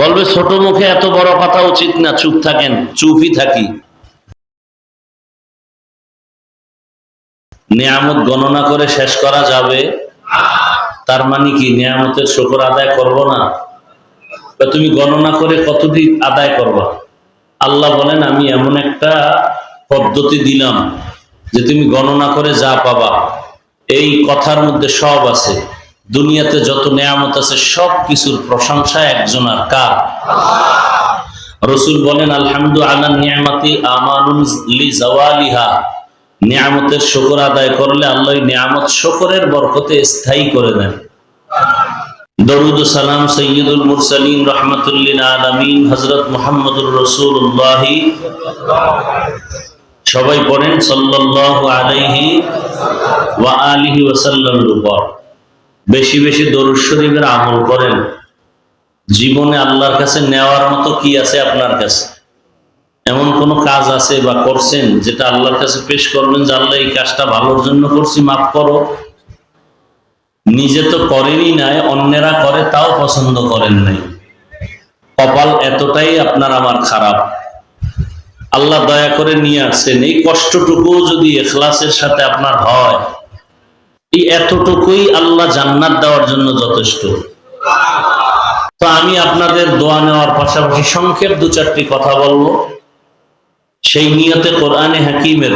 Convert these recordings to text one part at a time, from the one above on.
বলবে, ছোট মুখে এত বড় কথা উচিত না, চুপ থাকেন, চুপই থাকি। নিয়ামত গণনা করে শেষ করা যাবে। তার মানে কি, নিয়ামতের শকর আদায় করব না? তুমি গণনা করে কতদিন আদায় করবা? আল্লাহ বলেন, আমি এমন একটা পদ্ধতি দিলাম যে তুমি গণনা করে যা পাবা, এই কথার মধ্যে সব আছে। দুনিয়াতে যত নেয়ামত আছে, সব কিছুর প্রশংসা একজন আর কার? রসুল বলেন, আলহামদু নিয়ামতের শকর আদায় করলে আল্লাহ নিয়ামত শকরের বরকতে স্থায়ী করে দেন। দরুদ সালাম সৈয়দুল মুরসালিন রহমতুল্লিন আলমিন হজরত মোহাম্মদুর রসুল্লাহ সবাই পড়েন আলাইহি ওয়া আলিহি ওয়াসাল্লামের উপর। বেশি বেশি দরুদ শরীফের আমল করেন। জীবনে আল্লাহর কাছে নেওয়ার মতো কি আছে আপনার কাছে? এমন কোন কাজ আছে বা করছেন যেটা আল্লাহর কাছে পেশ করবেন যে, আল্লাহ, এই কাজটা ভালোর জন্য করছি, মাফ করো। নিজে তো করেনই নাই, অন্যেরা করে, তাও পছন্দ করেন নাই। কপাল এতটাই আপনার আমার খারাপ। আল্লাহ দয়া করে নিয়ে আসছেন এই কষ্টটুকু যদি এখলাসের সাথে আপনার হয় এই এতটুকুই আল্লাহ জান্নাত দেওয়ার জন্য যথেষ্ট। তো আমি আপনাদের দোয়া নেওয়ার পাশাপাশি সংক্ষেপ দু চারটি কথা বলব। সেই নিয়তে কোরআনে হাকিমের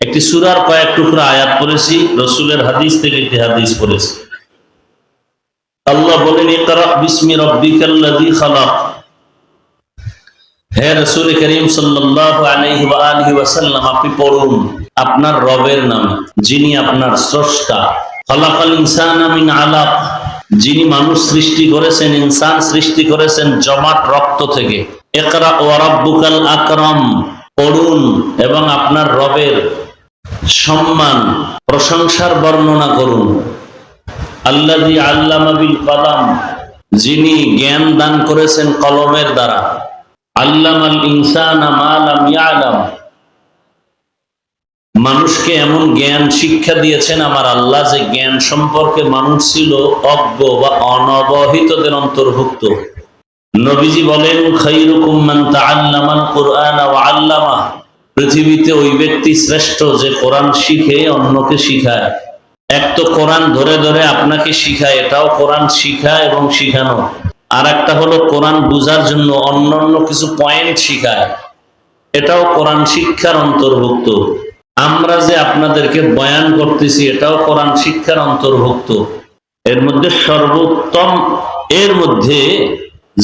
একটি সুরার কয়েক টুকরা আয়াত পড়েছি, রসুলের হাদিস থেকে একটি হাদিস পড়েছি। আল্লাহ বলেন হে রসুল করিম সাল্লাল্লাহু আপনি পড়ুন। আপনার রবের নামে, যিনি আপনার স্রষ্টা। খালাকাল ইনসানা মিন আলাক। যিনি মানুষ সৃষ্টি করেছেন, ইনসান সৃষ্টি করেছেন জমাট রক্ত থেকে। একরা আকরাম। পড়ুন এবং আপনার রবের সম্মান, প্রশংসার বর্ণনা করুন। আল্লাযী আল্লামা বিল কলাম, যিনি জ্ঞান দান করেছেন কলমের দ্বারা। আল্লামাল ইনসানা মা লাম ইয়ালাম। মানুষকে এমন জ্ঞান শিক্ষা দিয়েছেন, আমার আল্লাহ যে জ্ঞান সম্পর্কে মানুষ ছিল অজ্ঞ বা অনবহিতদের অন্তর্ভুক্ত। নবীজি বলেন আল্লামা। পৃথিবীতে ওই ব্যক্তি শ্রেষ্ঠ যে কোরআন শিখে, অন্যকে শিখায়। এক তো কোরআন ধরে ধরে আপনাকে শিখায়, এটাও কোরআন শিখা এবং শিখানো। আর একটা হলো, কোরআন বুঝার জন্য অন্য কিছু পয়েন্ট শিখায়। এটাও কোরআন শিক্ষার অন্তর্ভুক্ত। আমরা যে আপনাদেরকে বয়ান করতেছি, এটাও কোরআন শিক্ষার অন্তর্ভুক্ত। এর মধ্যে সর্বোত্তম, এর মধ্যে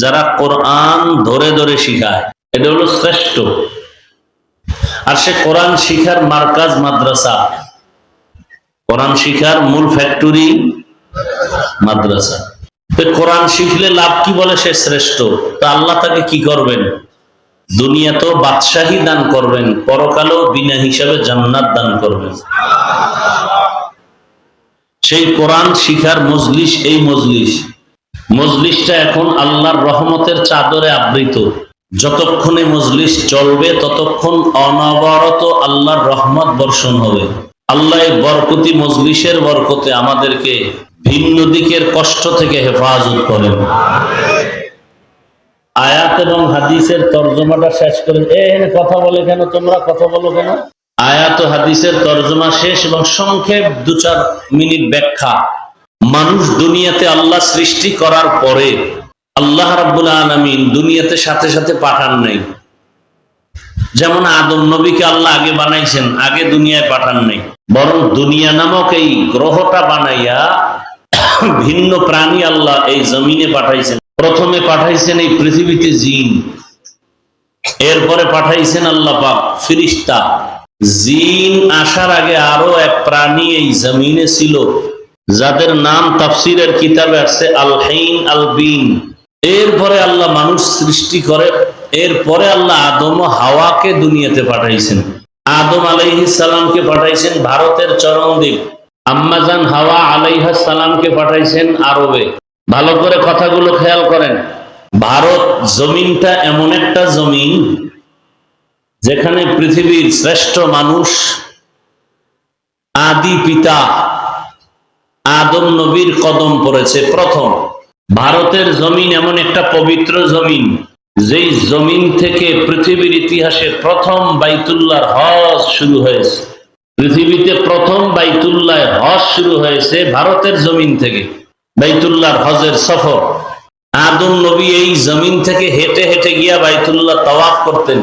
যারা কোরআন ধরে ধরে শিখায়, এটা হলো শ্রেষ্ঠ। আর সে কোরআন শিখার মার্কাজ মাদ্রাসা। কোরআন শিখার মূল ফ্যাক্টরি মাদ্রাসা। কোরআন শিখলে লাভ কি বলে সে শ্রেষ্ঠ? তা আল্লাহ তাকে কি করবেন? দুনিয়াতেও বাদশাহী দান করবেন, পরকালেও বিনা হিসাবে জান্নাত দান করবেন। সেই কোরআন শিখার মজলিস, এই মজলিস। মজলিসটা এখন আল্লাহর রহমতের চাদরে আবৃত। যতক্ষণে মজলিস চলবে, ততক্ষণ অনবরত আল্লাহর রহমত বর্ষণ হবে। আল্লাহ বরকতি মজলিসের বরকতে আমাদেরকে ভিন্ন দিকের কষ্ট থেকে হেফাজত করেন। আয়াত এবং হাদিসের তর্জমাটা শেষ করে এখানে কথা বলে কেন? তোমরা কথা বলো কেন? আয়াত ও হাদিসের তর্জমা শেষ এবং সংক্ষেপ দু চার মিনিট ব্যাখ্যা। মানুষ দুনিয়াতে আল্লাহ সৃষ্টি করার পরে আল্লাহ রাব্বুল আলামিন দুনিয়াতে সাথে সাথে পাঠান নাই। যেমন আদম নবীকে আল্লাহ আগে বানাইছেন, আগে দুনিয়ায় পাঠান নাই। বরং দুনিয়া নামক এই গ্রহটা বানাইয়া ভিন্ন প্রাণী আল্লাহ এই জমিনে পাঠাইছেন। প্রথমে পাঠাইছেন এই পৃথিবীতে জিন। এরপরে পাঠাইছেন আল্লাহ পাক ফিরিস্তা। জিন আসার আগে আরও এক প্রাণী এই জমিনে ছিল, যাদের নাম তাফসিরের কিতাবে আছে আল হাইন আল বিন এরপরে আল্লাহ মানুষ সৃষ্টি করে, এরপরে আল্লাহ আদম হাওয়াকে দুনিয়াতে পাঠাইছেন। আদম সালামকে পাঠাইছেন ভারতের চরমদ্বীপ আম্মাজান হাওয়া সালামকে পাঠাইছেন আরবে। ভালো করে কথাগুলো খেয়াল করেন। ভারত জমিনটা এমন একটা জমিন যেখানে পৃথিবীর শ্রেষ্ঠ মানুষ, আদি পিতা, আদম নবীর কদম পড়েছে প্রথম। ভারতের জমিন এমন একটা পবিত্র জমিন, যেই জমিন থেকে পৃথিবীর ইতিহাসে প্রথম বাইতুল্লাহর হজ শুরু হয়েছে। পৃথিবীতে প্রথম বাইতুল্লাহ হজ শুরু হয়েছে ভারতের জমিন থেকে। বাইতুল্লাহর হজের সফর। আদম নবী এই জমিন থেকে হেঁটে হেঁটে গিয়া বাইতুল্লাহ তওয়াফ করতেন।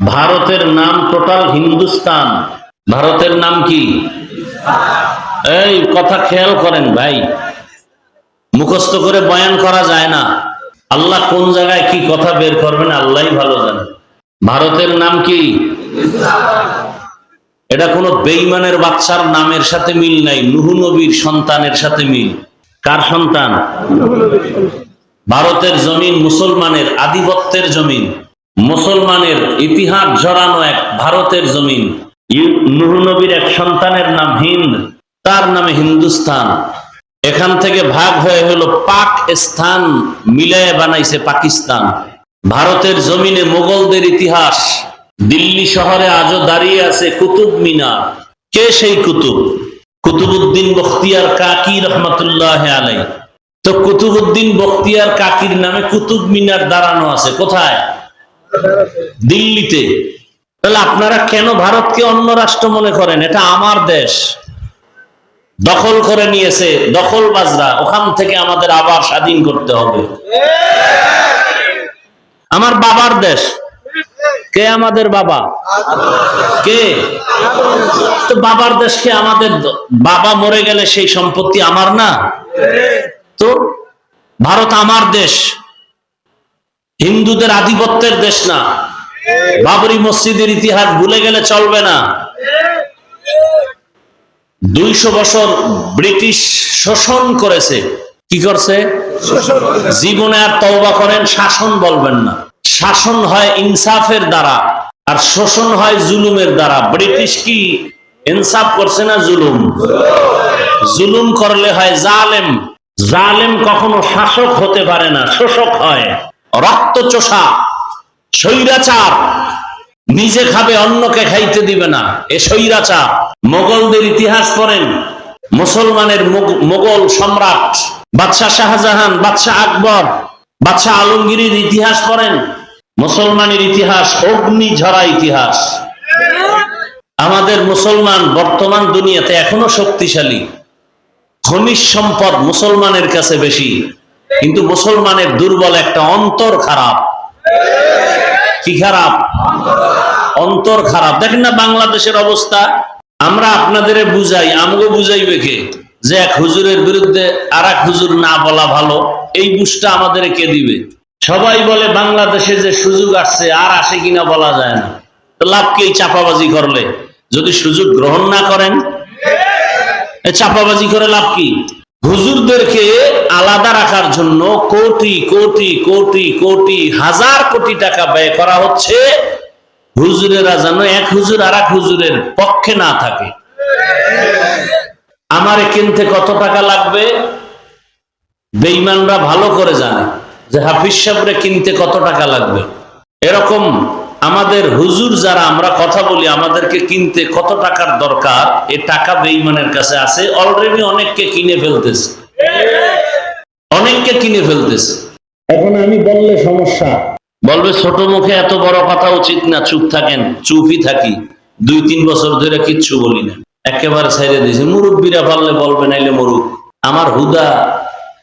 ভারতের নাম টোটাল হিন্দুস্তান। ভারতের নাম কি? এই কথা খেয়াল করেন ভাই। মুখস্থ করে বয়ান করা যায় না। আল্লাহ কোন জায়গায় কি কথা বের করবেন আল্লাহই ভালো জানে। ভারতের নাম কি? এটা কোনো বেইমানের বাচ্চার নামের সাথে মিল নাই, নুহু নবীর সন্তানের সাথে মিল। কার সন্তান? ভারতের জমিন মুসলমানের আধিপত্যের জমিন, মুসলমানের ইতিহাস জড়ানো এক ভারতের জমিন। ইউ- নবীর এক সন্তানের নাম হিন্দ, তার নামে হিন্দুস্তান। এখান থেকে ভাগ হয়ে হলো পাক স্থান, মিলায় বানাইছে পাকিস্তান। ভারতের জমিনে মোগলদের ইতিহাস, দিল্লি শহরে আজও দাঁড়িয়ে আছে কুতুব মিনার। কে সেই কুতুব? কুতুবুদ্দিন বখতিয়ার কাকি রহমতুল্লাহ আলাই তো কুতুবুদ্দিন বখতিয়ার কাকির নামে কুতুব মিনার দাঁড়ানো আছে, কোথায়? দিল্লিতে। তাহলে আপনারা কেন ভারতকে অন্য রাষ্ট্র মনে করেন? এটা আমার দেশ। দখল করে নিয়েছে দখল বাজরা ওখান থেকে আমাদের আবার স্বাধীন করতে হবে। আমার বাবার দেশ। কে আমাদের বাবা? কে? তো বাবার দেশকে আমাদের বাবা মরে গেলে সেই সম্পত্তি আমার না? তো ভারত আমার দেশ। হিন্দুদের আধিপত্যের দেশ না। বাবরি মসজিদের ইতিহাস ভুলে গেলে চলবে না। দুইশো বছর ব্রিটিশ শোষণ করেছে। কি করছে। জীবনে আর তওবা করেন শাসন বলবেন না। শাসন হয় ইনসাফের দ্বারা আর শোষণ হয় জুলুমের দ্বারা। ব্রিটিশ কি ইনসাফ করছে না জুলুম? জুলুম করলে হয় জালেম। জালেম কখনো শাসক হতে পারে না, শোষক হয়। রক্ত চোষা স্বৈরাচার, নিজে খাবে, অন্যকে খাইতে দিবে না। এ স্বৈরাচার। মোগলদের ইতিহাস পড়েন, মুসলমানের মুগ- মোগল সম্রাট বাদশাহ শাহজাহান, বাদশাহ আকবর। বাদশাহ আলমগীরের ইতিহাস পড়েন, মুসলমানের ইতিহাস অগ্নি ঝরা ইতিহাস। আমাদের মুসলমান বর্তমান দুনিয়াতে এখনও শক্তিশালী। খনিজ সম্পদ মুসলমানের কাছে বেশি, কিন্তু মুসলমানের দুর্বল একটা অন্তর খারাপ। কি খারাপ? অন্তর খারাপ। দেখেন না বাংলাদেশের অবস্থা। আমরা আপনাদের বুঝাই, আমগো বুঝাইবে কে? যে এক হুজুরের বিরুদ্ধে আর হুজুর না বলা ভালো। এই বুঝটা আমাদের কে দিবে? সবাই বলে বাংলাদেশে যে সুযোগ আসছে, আর আসে কিনা বলা যায় না। লাভ কি চাপাবাজি করলে? যদি সুযোগ গ্রহণ না করেন চাপাবাজি করে লাভ কি? হুজুরদেরকে আলাদা রাখার জন্য কোটি কোটি কোটি কোটি, হাজার কোটি টাকা ব্যয় করা হচ্ছে। হুজুরেরা যেন এক হুজুর আর এক হুজুরের পক্ষে না থাকে। আমারে কিনতে কত টাকা লাগবে? বেইমানরা ভালো করে জানে যে হাফিজ সাহেবরে কিনতে কত টাকা লাগবে। এরকম আমাদের হুজুর যারা আমরা কথা বলি আমাদেরকে কিনতে কত টাকার দরকার? এ টাকা বেইমানের কাছে আছে অলরেডি অনেককে কিনে ফেলতেছে। অনেককে কিনে ফেলতেছে। এখন আমি বললে সমস্যা। বলবে ছোট মুখে এত বড় কথা উচিত না চুপ থাকেন চুপই থাকি। দুই তিন বছর ধরে কিচ্ছু বলি না। একেবারে ছেড়ে দিয়েছে। মুরব্বীরা পারলে বলবে নাইলে মরুক। আমার হুদা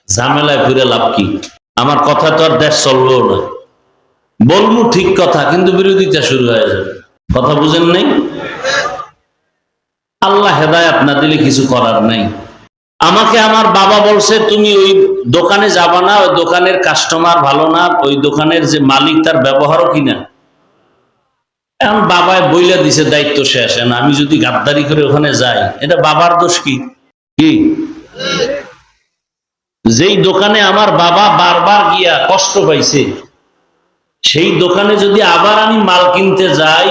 ঝামেলায় ফিরে লাভ কি? আমার কথা তো আর দেশ চলবেও না। বলব ঠিক কথা, কিন্তু বিরোধিতা শুরু হয়ে যাবে। কথা বুঝেন নাই? আল্লাহ হেদায়াত না দিলে কিছু করার নাই। আমাকে আমার বাবা বলছে, তুমি ওই দোকানে যাবা না, ওই দোকানের কাস্টমার ভালো না, ওই দোকানের যে মালিক তার ব্যবহারও কিনা এখন বাবায় বইলা দিছে, দায়িত্ব শেষ আমি যদি গাদ্দারি করে ওখানে যাই, এটা বাবার দোষ কি? কি? যেই দোকানে আমার বাবা বারবার গিয়া কষ্ট পাইছে, সেই দোকানে যদি আবার আমি মাল কিনতে যাই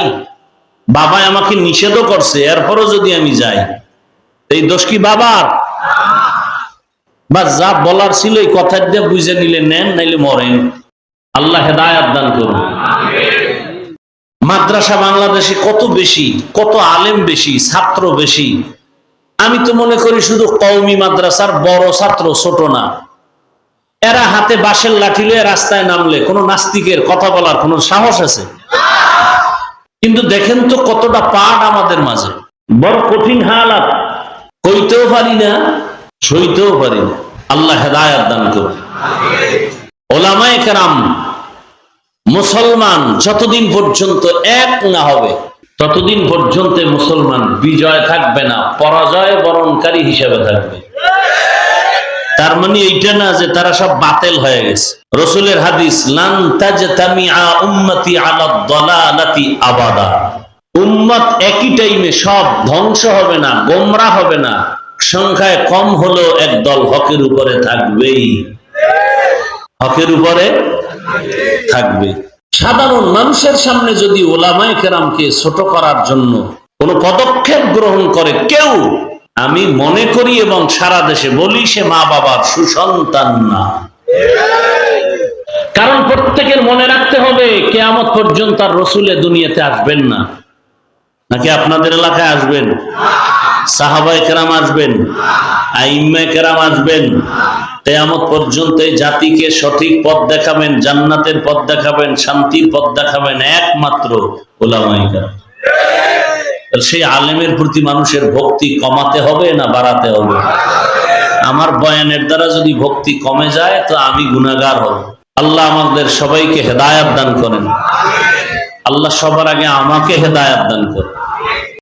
বাবা আমাকে নিষেধও করছে, এরপরও যদি আমি যাই, এই দোষ কি বাবার? বা যা বলার ছিল এই কথা দিয়ে বুঝে নিলে নেন, নাইলে মরেন। আল্লাহ হেদায়াত দান করুন। মাদ্রাসা বাংলাদেশে কত বেশি, কত আলেম বেশি, ছাত্র বেশি আমি তো মনে করি শুধু কওমি মাদ্রাসার বড় ছাত্র, ছোট না। এরা হাতে বাঁশের লাঠি লয়ে রাস্তায় নামলে কোনো নাস্তিকের কথা বলার কোনো সাহস আছে? কিন্তু দেখেন তো কতটা পাঠ আমাদের মাঝে। বড় কঠিন হালাত। কইতেও পারি না, সইতেও পারি না। আল্লাহ হেদায়াত দান করুন। ওলামায়ে কেরাম, মুসলমান যতদিন পর্যন্ত এক না হবে ততদিন পর্যন্ত মুসলমান বিজয় থাকবে না, পরাজয় বরণকারী হিসেবে থাকবে। তার মানে এইটা না যে তারা সব বাতিল হয়ে গেছে। রসুলের হাদিস উম্মত একই টাইমে সব ধ্বংস হবে না, গোমরা হবে না। সংখ্যায় কম হলেও একদল হকের উপরে থাকবেই। হকের উপরে থাকবে। সাধারণ মানুষের সামনে যদি ওলামায়ে কেরামকে ছোট করার জন্য কোন পদক্ষেপ গ্রহণ করে কেউ, আমি মনে করি এবং সারা দেশে বলি, সে মা বাবার সুসন্তান না। কারণ প্রত্যেকের মনে রাখতে হবে, কেয়ামত পর্যন্ত আর রসুলে দুনিয়াতে আসবেন না। নাকি আপনাদের এলাকায় আসবেন? সাহাবাই কেরাম আসবেন আইম্মায় কেরাম আসবেন তেয়ামত পর্যন্ত এই জাতিকে সঠিক পথ দেখাবেন, জান্নাতের পথ দেখাবেন, শান্তির পথ দেখাবেন একমাত্র ওলামাই কেরাম। সেই আলেমের প্রতি মানুষের ভক্তি কমাতে হবে না বাড়াতে হবে? আমার বয়ানের দ্বারা যদি ভক্তি কমে যায়, তো আমি গুনাহগার হব। আল্লাহ আমাদের সবাইকে হেদায়াত দান করেন। আল্লাহ সবার আগে আমাকে হেদায়াত দান করেন।